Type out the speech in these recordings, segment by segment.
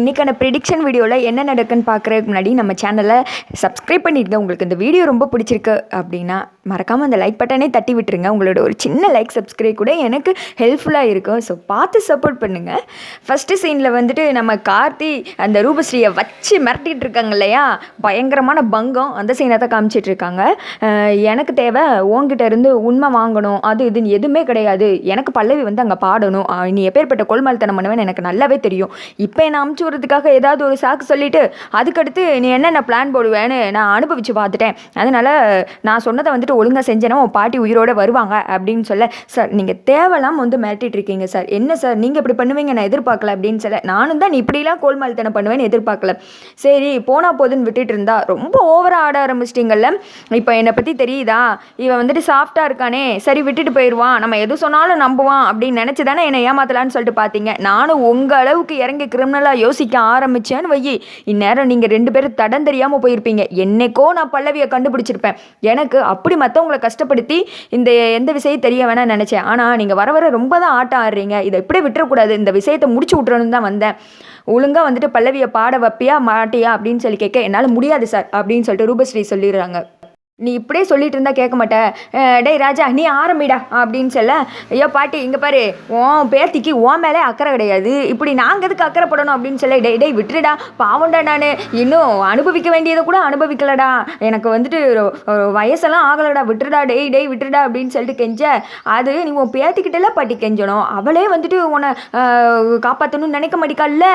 இன்றைக்கான ப்ரிடிக்ஷன் வீடியோவில் என்ன நடக்குன்னு பார்க்குறதுக்கு முன்னாடி நம்ம சேனலை சப்ஸ்கிரைப் பண்ணிடுங்க உங்களுக்கு இந்த வீடியோ ரொம்ப பிடிச்சிருக்கு அப்படின்னா மறக்காமல் அந்த லைக் பட்டனே தட்டி விட்டுருங்க. உங்களோட ஒரு சின்ன லைக் சப்ஸ்கிரைப் கூட எனக்கு ஹெல்ப்ஃபுல்லாக இருக்கும். ஸோ பார்த்து சப்போர்ட் பண்ணுங்கள் ஃபஸ்ட்டு சீனில் வந்துட்டு நம்ம கார்த்தி அந்த ரூபஸ்ரீயை வச்சு மிரட்டிகிட்டு இருக்காங்க இல்லையா? பயங்கரமான பங்கம். அந்த சீனை தான் காமிச்சிட்டு இருக்காங்க. எனக்கு தேவை உங்ககிட்ட இருந்து உண்மை வாங்கணும். அது இதுன்னு எதுவுமே கிடையாது. எனக்கு பல்லவி வந்து அங்கே பாடணும். நீ எப்பேற்பட்ட கொள்மால்தனம் பண்ணுவேன்னு எனக்கு நல்லாவே தெரியும். இப்போ நான் அனுப்பிச்சி விடுறதுக்காக ஏதாவது ஒரு சாக்கு சொல்லிட்டு அதுக்கடுத்து நீ என்னென்ன பிளான் போடுவேன்னு நான் அனுபவிச்சு பார்த்துட்டேன். அதனால் நான் சொன்னதை வந்துட்டு ஒழுங்காக செஞ்சேன்னா உன் பாட்டி உயிரோட வருவாங்க அப்படின்னு சொல்ல சார் நீங்கள் தேவைலாம் வந்து மிரட்டிட்டு இருக்கீங்க சார். என்ன சார் நீங்கள் இப்படி பண்ணுவீங்க? நான் எதிர்பார்க்கல. அப்படின்னு சொல்ல நானும் தான் நீ இப்படிலாம் கோல்மால்தனம் பண்ணுவேன்னு எதிர்பார்க்கல. சரி போனால் போதுன்னு விட்டுட்டு இருந்தா ரொம்ப ஓவராக ஆட ஆரம்பிச்சிட்டிங்கல்ல? இப்போ என்னை பற்றி தெரியுதா? இவன் வந்துட்டு சாஃப்டாக இருக்கானே. சரி விட்டுட்டு போயிடுவான் நம்ம எது சொன்னாலும் நம்புவான் அப்படின்னு நினச்சி தானே என்னை ஏமாத்தலான்னு சொல்லிட்டு பார்த்தீங்க. நானும் உங்கள் அளவுக்கு இறங்கி கிரிமினலாக யோசிக்க ஆரம்பித்தேன்னு வையி. இந்நேரம் நீங்கள் ரெண்டு பேரும் தடம் தெரியாமல் போயிருப்பீங்க. என்னைக்கோ நான் பல்லவியை கண்டுபிடிச்சிருப்பேன். எனக்கு அப்படி மற்றவங்களை கஷ்டப்படுத்தி இந்த எந்த விஷயம் தெரிய வேணாம்னு நினச்சேன். ஆனால் நீங்கள் வர வர ரொம்ப தான் ஆட்டம் ஆடுறீங்க. இதை இப்படியே விட்டுறக்கூடாது. இந்த விஷயத்தை முடிச்சு விட்றணும்னு தான் வந்தேன். ஒழுங்காக வந்துட்டு பல்லவியை பாட வைப்பியா மாட்டியா அப்படின்னு சொல்லி கேட்க என்னால் முடியாது சார் அப்படின்னு சொல்லிட்டு ரூபஸ்ரீ சொல்லிடுறாங்க. நீ இப்படியே சொல்லிட்டு இருந்தா கேட்க மாட்டேன் டேய் ராஜா நீ ஆரம்பிடா அப்படின்னு சொல்ல ஐயோ பாட்டி இங்கே பாரு உன் பேத்திக்கு உன் மேலே அக்கறை கிடையாது. இப்படி நாங்கள் எதுக்கு அக்கறைப்படணும்? அப்படின்னு சொல்ல டேய் டேய் விட்டுடா பாவம்டா நான். இன்னும் அனுபவிக்க வேண்டியதை கூட அனுபவிக்கலடா. எனக்கு வந்துட்டு ஒரு- வயசெல்லாம் ஆகலடா. விட்டுடா டேய் டேய் விட்டுடா அப்படின்னு சொல்லிட்டு கெஞ்ச அது நீ உன் பேத்திக்கிட்டல பாட்டி கெஞ்சணும். அவளே வந்துட்டு உன்னை காப்பாற்றணும்னு நினைக்க மாட்டிக்கல்ல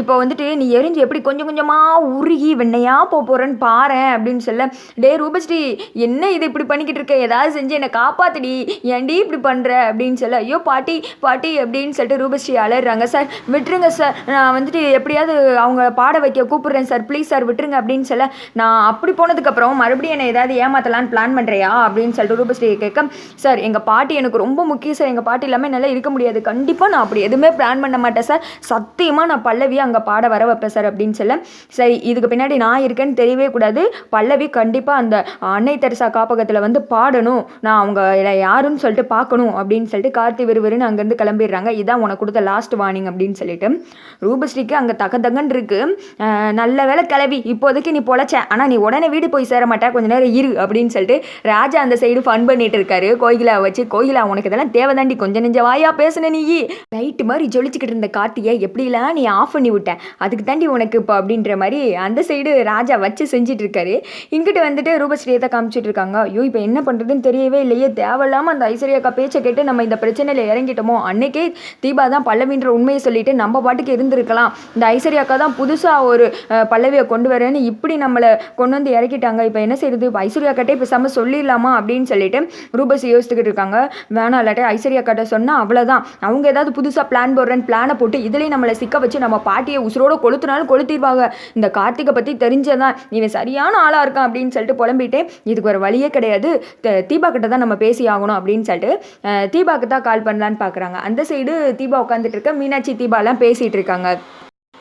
இப்போ வந்துட்டு நீ எரிஞ்சு எப்படி கொஞ்சம் கொஞ்சமாக உருகி வெண்ணையாக போக போகிறேன்னு பாரு அப்படின்னு சொல்ல டே ரூபஸ்ரீ என்ன இது இப்படி பண்ணிக்கிட்டு இருக்க? ஏதாவது செஞ்சு என்னை காப்பாத்துடி. ஏன்டி இப்படி பண்ணுற அப்படின்னு சொல்ல ஐயோ பாட்டி பாட்டி அப்படின்னு சொல்லிட்டு ரூபஸ்ரீ அலறாங்க. சார் விட்டுருங்க சார். நான் வந்துட்டு எப்படியாவது அவங்க பாட வைக்க கூப்பிடுறேன் சார். ப்ளீஸ் சார் விட்டுருங்க அப்படின்னு சொல்ல நான் அப்படி போனதுக்கப்புறம் மறுபடியும் என்னை ஏதாவது ஏமாத்தலான்னு பிளான் பண்ணுறியா அப்படின்னு சொல்லிட்டு ரூபஸ்ரீ கேட்க சார் எங்கள் பாட்டி எனக்கு ரொம்ப முக்கியம் சார். எங்கள் பாட்டி இல்லாமல் என்னால் இருக்க முடியாது. கண்டிப்பாக நான் அப்படி எதுவுமே பிளான் பண்ண மாட்டேன் சார். சத்தியமாக நான் பல்லவி அங்கே பாட வர வைப்பேன் சார் அப்படின்னு சொல்ல சரி இதுக்கு பின்னாடி நான் இருக்கேன்னு தெரியவே கூடாது. பல்லவி கண்டிப்பாக அந்த அன்னை தெரசா காப்பகத்தில் வந்து பாடணும். நான் அவங்க யாருன்னு சொல்லிட்டு பார்க்கணும் அப்படின்னு சொல்லிட்டு கார்த்தி விறுவிறுன்னு அங்கேருந்து கிளம்பிடுறாங்க. இதான் உனக்கு கொடுத்த லாஸ்ட் வார்னிங் அப்படின்னு சொல்லிட்டு. ரூபஸ்ரீக்கு அங்கே தக தகன்னு இருக்கு. நல்ல வேலை கிளவி இப்போதைக்கு நீ பொழைச்ச. ஆனால் நீ உடனே வீடு போய் சேர மாட்டேன் கொஞ்ச நேரம் இரு அப்படின்னு சொல்லிட்டு ராஜா அந்த சைடு ஃபன் பண்ணிட்டு இருக்காரு. கோயிலா வச்சு கோயிலா உனக்கு இதெல்லாம் தேவைதாண்டி. கொஞ்சம் நெஞ்ச வாயா பேசுன நீ. லைட்டு மாதிரி ஜொலிச்சுக்கிட்டு இருந்த கார்த்தியை எப்படிலாம் நீ ஆஃப் பண்ணி விட்ட? அதுக்கு தாண்டி உனக்கு இப்போ அப்படின்ற மாதிரி அந்த சைடு ராஜா வச்சு செஞ்சுட்டு இருக்காரு. இங்கிட்டு வந்துட்டு ரூபஸ்ரீயை தான் காமிச்சிட்டு இருக்காங்க. ஐயோ இப்போ என்ன பண்ணுறதுன்னு தெரியவே இல்லையே. தேவையில்லாமல் அந்த ஐஸ்வர்யாக்கா பேச்சை கேட்டு நம்ம இந்த பிரச்சனையில் இறங்கிட்டோமோ? அன்னைக்கே தீபா தான் பல்லவின்ற உண்மையை சொல்லிட்டு நம்ம பாட்டுக்கு இருந்திருக்கலாம். இந்த ஐஸ்வர்யாக்கா தான் புதுசாக ஒரு பல்லவியை கொண்டு வரேன்னு இப்படி நம்மளை கொண்டு வந்து இறக்கிட்டாங்க. இப்போ என்ன செய்யுது இப்போ ஐஸ்வர்யா கிட்டே பேசாமல் சொல்லிடலாமா அப்படின்னு சொல்லிட்டு ரூபஸ் யோசிச்சுக்கிட்டு இருக்காங்க. வேணாம் இல்லாட்டி ஐஸ்வர்யா கிட்ட சொன்னால் அவ்வளோதான் அவங்க ஏதாவது புதுசாக பிளான் போடுறேன்னு பிளானை போட்டு இதுலேயும் நம்மளை சிக்க வச்சு நம்ம பாட்டியை உசுரோட கொளுத்துனாலும் கொளுத்திடுவாங்க. இந்த கார்த்திகை பற்றி தெரிஞ்சதான். இவன் சரியான ஆளாக இருக்கான் அப்படின்னு சொல்லிட்டு புலம்பிட்டு இதுக்கு ஒரு வழியே கிடையாது. தீபா கிட்ட தான் நம்ம பேசி ஆகணும் அப்படின்னு சொல்லிட்டு அஹ், தீபாக்கு தான் கால் பண்ணலான்னு பார்க்குறாங்க அந்த சைடு தீபா உட்காந்துட்டு இருக்க மீனாட்சி தீபாலாம் பேசிகிட்டு இருக்காங்க.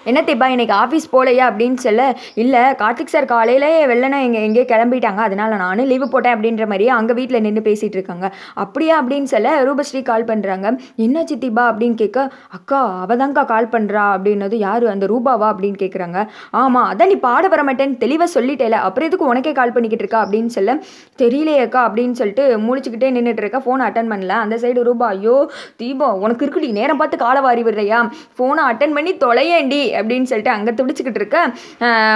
என்ன தீபா இன்னைக்கு ஆஃபீஸ் போகலையா அப்படின்னு சொல்ல இல்லை கார்த்திக் சார் காலையிலே வெள்ளனை எங்கே எங்கேயோ கிளம்பிட்டாங்க. அதனால நானும் லீவு போட்டேன் அப்படின்ற மாதிரியே அங்கே வீட்டில் நின்று பேசிகிட்டு இருக்காங்க. அப்படியா அப்படின்னு சொல்ல ரூபஸ்ரீ கால் பண்ணுறாங்க என்னாச்சு தீபா அப்படின்னு கேட்க அக்கா அவ தான்க்கா கால் பண்ணுறா அப்படின்னது யார்? அந்த ரூபாவா அப்படின்னு கேட்குறாங்க ஆமாம் அதான் நீ பாட வர மாட்டேன்னு தெளிவாக சொல்லிட்டேல. அப்புறம் எதுக்கு உனக்கே கால் பண்ணிக்கிட்டு இருக்கா அப்படின்னு சொல்ல தெரியலையேக்கா அப்படின்னு சொல்லிட்டு முழிச்சுக்கிட்டே நின்றுட்டு இருக்க. ஃபோனை அட்டன் பண்ணல. அந்த சைடு ரூபா ஐயோ தீபா உனக்கு இருக்குடி நேரம் பார்த்து காலை வாரி விடுறியா? ஃபோனை அட்டன் பண்ணி தொலையேண்டி. அப்படின்னு சொல்லிட்டு அங்கே துடிச்சிக்கிட்டு இருக்க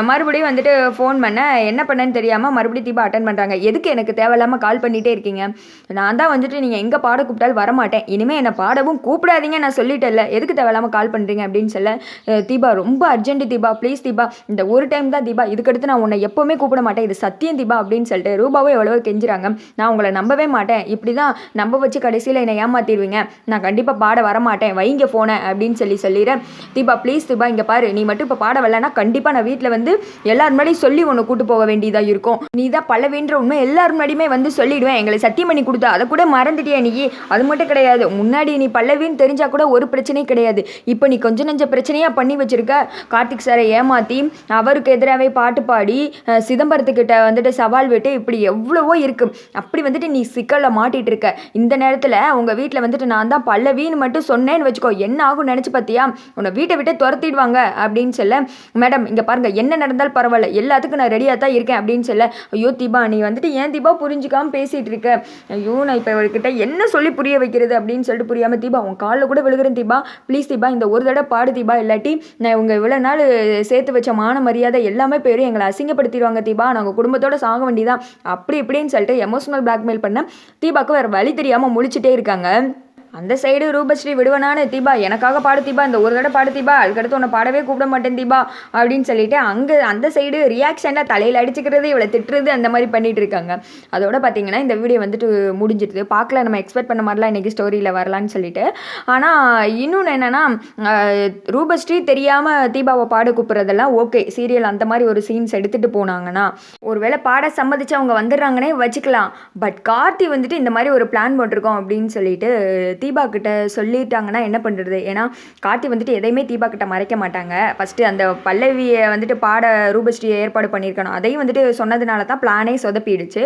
மறுபடியும் வந்துட்டு ஃபோன் பண்ண என்ன பண்ணேன்னு தெரியாமல் மறுபடியும் தீபா அட்டன் பண்ணுறாங்க எதுக்கு எனக்கு தேவையில்லாமல் கால் பண்ணிகிட்டே இருக்கீங்க? நான் தான் வந்துட்டு நீங்கள் எங்கே பாட கூப்பிட்டாலும் வரமாட்டேன். இனிமேல் என்னை பாடவும் கூப்பிடாதீங்க. நான் சொல்லிட்டேன்ல. எதுக்கு தேவையில்லாமல் கால் பண்ணுறீங்க அப்படின்னு சொல்ல தீபா ரொம்ப அர்ஜென்ட் தீபா. ப்ளீஸ் தீபா இந்த ஒரு டைம் தான் தீபா. இதுக்கடுத்து நான் உன்னை எப்போவுமே கூப்பிட மாட்டேன். இது சத்தியம் தீபா. அப்படின்னு சொல்லிட்டு ரூபாவும் எவ்வளவோ கெஞ்சுறாங்க. நான் உங்களை நம்பவே மாட்டேன். இப்படி தான் நம்ப வச்சு கடைசியில் என்னை ஏமாத்திடுவீங்க. நான் கண்டிப்பாக பாட வரமாட்டேன். வைங்க ஃபோனை அப்படின்னு சொல்லி சொல்லிடுறேன். தீபா ப்ளீஸ் தீபா இங்கே பாரு நீ மட்டும் இப்போ பாட வரலன்னா கண்டிப்பாக நான் வீட்டில் வந்து எல்லார் முன்னாடியும் சொல்லி உன்னை கூட்டு போக வேண்டியதாக இருக்கும். நீ தான் பல்லவேன்ற உண்மை எல்லார் முன்னாடியுமே வந்து சொல்லிடுவேன். எங்களை சத்தியம் பண்ணி கொடுத்தா. அதை கூட மறந்துட்டியா நீ? அது மட்டும் கிடையாது. முன்னாடி நீ பல்லவின்னு தெரிஞ்சா கூட ஒரு பிரச்சனையும் கிடையாது. இப்போ நீ கொஞ்சம் நஞ்ச பிரச்சனையாக பண்ணி வச்சிருக்க. கார்த்திக் சாரை ஏமாற்றி அவருக்கு எதிராகவே பாட்டு பாடி சிதம்பரத்துக்கிட்ட வந்துட்டு சவால் விட்டு இப்படி எவ்வளவோ இருக்கு. அப்படி வந்துட்டு நீ சிக்கலில் மாட்டிகிட்டு இருக்க. இந்த நேரத்தில் உங்கள் வீட்டில் வந்துட்டு நான் தான் பல்லவின்னு மட்டும் சொன்னேன்னு வச்சுக்கோ. என்ன ஆகும் நினச்சி பார்த்தியா உன்னை வீட்டை விட்டு துரத்திடுவாங்க. பாடுவாங்க அப்படின்னு சொல்ல மேடம் இங்கே பாருங்கள் என்ன நடந்தாலும் பரவாயில்ல எல்லாத்துக்கும் நான் ரெடியாக தான் இருக்கேன் அப்படின்னு சொல்ல ஐயோ தீபா நீ வந்துட்டு ஏன் தீபா புரிஞ்சுக்காம பேசிகிட்டு இருக்க? ஐயோ நான் இப்போ அவர்கிட்ட என்ன சொல்லி புரிய வைக்கிறது? அப்படின்னு சொல்லிட்டு புரியாமல் தீபா உன் காலில் கூட விழுகிறேன் தீபா. ப்ளீஸ் தீபா இந்த ஒரு தடவை பாடு தீபா. இல்லாட்டி நான் இவங்க இவ்வளோ நாள் சேர்த்து வச்ச மான மரியாதை எல்லாமே போயிடும் எங்களை அசிங்கப்படுத்திடுவாங்க தீபா. நாங்கள் குடும்பத்தோட சாக வேண்டியதான் அப்படி இப்படின்னு சொல்லிட்டு எமோஷனல் பிளாக்மெயில் பண்ண தீபாக்கு வேறு வழி தெரியாமல் முழிச்சிட்டே இருக்காங்க. அந்த சைடு ரூபஸ்ரீ விடுவனானு தீபா எனக்காக பாடு தீபா இந்த ஒரு தடவை பாடு தீபா அதுக்கடுத்து உன்னை பாடவே கூப்பிட மாட்டேன் தீபா அப்படின்னு சொல்லிட்டு அங்கே அந்த சைடு ரியாக்ஷனில் தலையில் அடிச்சுக்கிறது இவளை திட்டுறது அந்த மாதிரி பண்ணிட்டு இருக்காங்க. அதோட பார்த்தீங்கன்னா இந்த வீடியோ வந்துட்டு முடிஞ்சிடுது. பார்க்கல நம்ம எக்ஸ்பெக்ட் பண்ண மாதிரிலாம் இன்றைக்கி ஸ்டோரியில் வரலான்னு சொல்லிட்டு. ஆனால் இன்னொன்று என்னென்னா ரூபஸ்ரீ தெரியாமல் தீபாவை பாட கூப்பிட்றதெல்லாம் ஓகே சீரியல் அந்த மாதிரி ஒரு சீன்ஸ் எடுத்துகிட்டு போனாங்கன்னா ஒருவேளை பாட சம்மதிச்சு அவங்க வந்துடுறாங்கன்னே வச்சுக்கலாம். பட் கார்த்தி வந்துட்டு இந்த மாதிரி ஒரு பிளான் போட்டிருக்கோம் அப்படின்னு சொல்லிட்டு தீபா கிட்ட சொல்லிட்டாங்கன்னா என்ன பண்ணுறது ஏன்னா கார்த்தி வந்துட்டு எதையுமே தீபா கிட்ட மறைக்க மாட்டாங்க. ஃபஸ்ட்டு அந்த பல்லவியை வந்துட்டு பாட ரூபஸ்ரீயை ஏற்பாடு பண்ணியிருக்கணும். அதையும் வந்துட்டு சொன்னதுனால தான் பிளானே சொதப்பிடுச்சு.